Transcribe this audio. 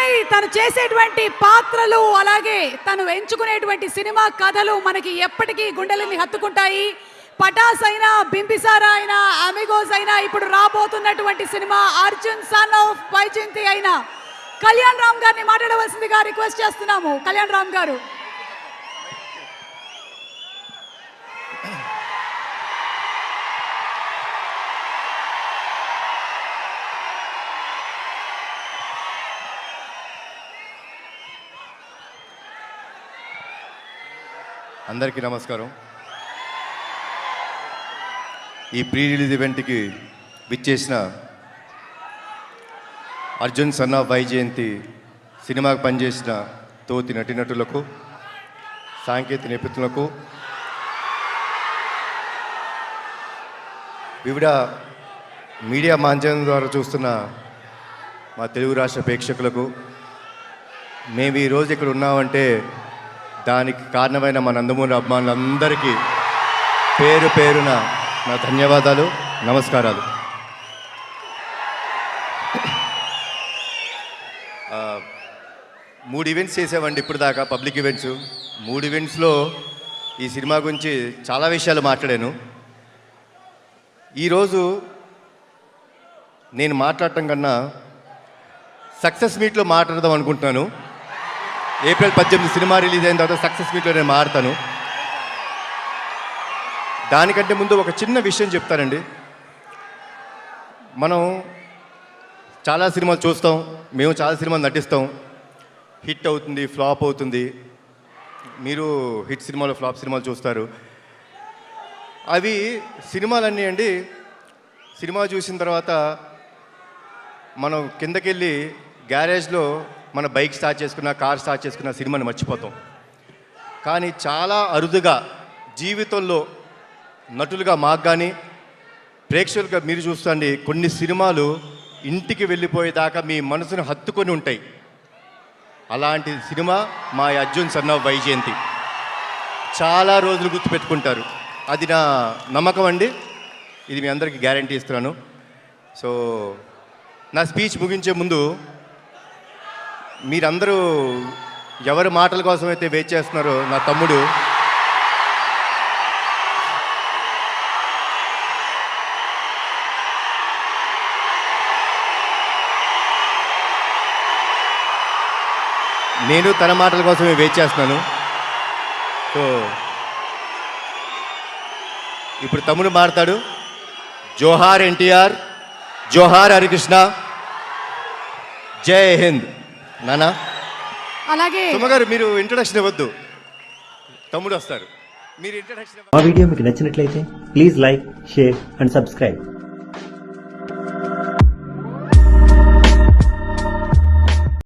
ఉన్నాయి తను చేసేటువంటి పాత్రలు అలాగే తను ఎంచుకునేటువంటి సినిమా కథలు మనకి ఎప్పటికీ గుండెలని హత్తుకుంటాయి. పటాస్ అయినా బింబిసారా అయినా అమిగోస్ అయినా ఇప్పుడు రాబోతున్నటువంటి cinema Arjun son of Vyjayanthi అయినా. కళ్యాణ్ రామ్ గారిని మాట్లాడవలసిందిగా రిక్వెస్ట్ చేస్తున్నాము. కళ్యాణ్ రామ్ గారు. అందరికీ నమస్కారం. ఈ ప్రీ రిలీజ్ ఈవెంట్కి విచ్చేసిన అర్జున్ సన్నా వైజయంతి సినిమాకి పనిచేసిన తోతి నటినటులకు సాంకేతిక నిపుణులకు వివిధ మీడియా మాధ్యమం ద్వారా చూస్తున్న మా తెలుగు రాష్ట్ర ప్రేక్షకులకు మేము ఈరోజు ఇక్కడ ఉన్నామంటే దానికి కారణమైన మన నందమూరి అభిమానులందరికీ పేరు పేరున నా ధన్యవాదాలు నమస్కారాలు. మూడు ఈవెంట్స్ చేసామండి ఇప్పుడు దాకా పబ్లిక్ ఈవెంట్స్ మూడు ఈవెంట్స్లో ఈ సినిమా గురించి చాలా విషయాలు మాట్లాడాను. ఈరోజు నేను మాట్లాడటం కన్నా సక్సెస్ మీట్లో మాట్లాడదాం అనుకుంటున్నాను. ఏప్రిల్ పద్దెనిమిది సినిమా రిలీజ్ అయిన తర్వాత సక్సెస్ మీట్లో నేను మారుతాను. దానికంటే ముందు ఒక చిన్న విషయం చెప్తానండి. మనం చాలా సినిమాలు చూస్తాం మేము చాలా సినిమాలు నటిస్తాం. హిట్ అవుతుంది ఫ్లాప్ అవుతుంది. మీరు హిట్ సినిమాలు ఫ్లాప్ సినిమాలు చూస్తారు. అవి సినిమాలన్నీ అండి సినిమా చూసిన తర్వాత మనం కిందకెళ్ళి గ్యారేజ్లో మన బైక్ స్టార్ట్ చేసుకున్న కార్ స్టార్ట్ చేసుకున్న సినిమాని మర్చిపోతాం. కానీ చాలా అరుదుగా జీవితంలో నటులుగా మాకు కానీ ప్రేక్షకులుగా మీరు చూస్తండి కొన్ని సినిమాలు ఇంటికి వెళ్ళిపోయేదాకా మీ మనసును హత్తుకొని ఉంటాయి. అలాంటి సినిమా మా అర్జున్ సన్న వైజయంతి. చాలా రోజులు గుర్తుపెట్టుకుంటారు అది నా నమ్మకం అండి. ఇది మీ అందరికీ గ్యారంటీ ఇస్తున్నాను. సో నా స్పీచ్ ముగించే ముందు మీరందరూ ఎవరి మాటల కోసం అయితే వెయిట్ చేస్తున్నారో నా తమ్ముడు. నేను తన మాటల కోసమే వెయిట్ చేస్తున్నాను. సో ఇప్పుడు తమ్ముడు మాడతాడు జోహార్ ఎన్టీఆర్ జోహార్ హరికృష్ణ. జై హింద్. నానా? అలాగే సుమగారు మీరు ఇంట్రడక్షన్ ఇవ్వద్దు. తమ్ముడు వస్తారు. మీరు ఇంట్రడక్షన్ మా వీడియో మీకు నచ్చినట్లయితే please like share and subscribe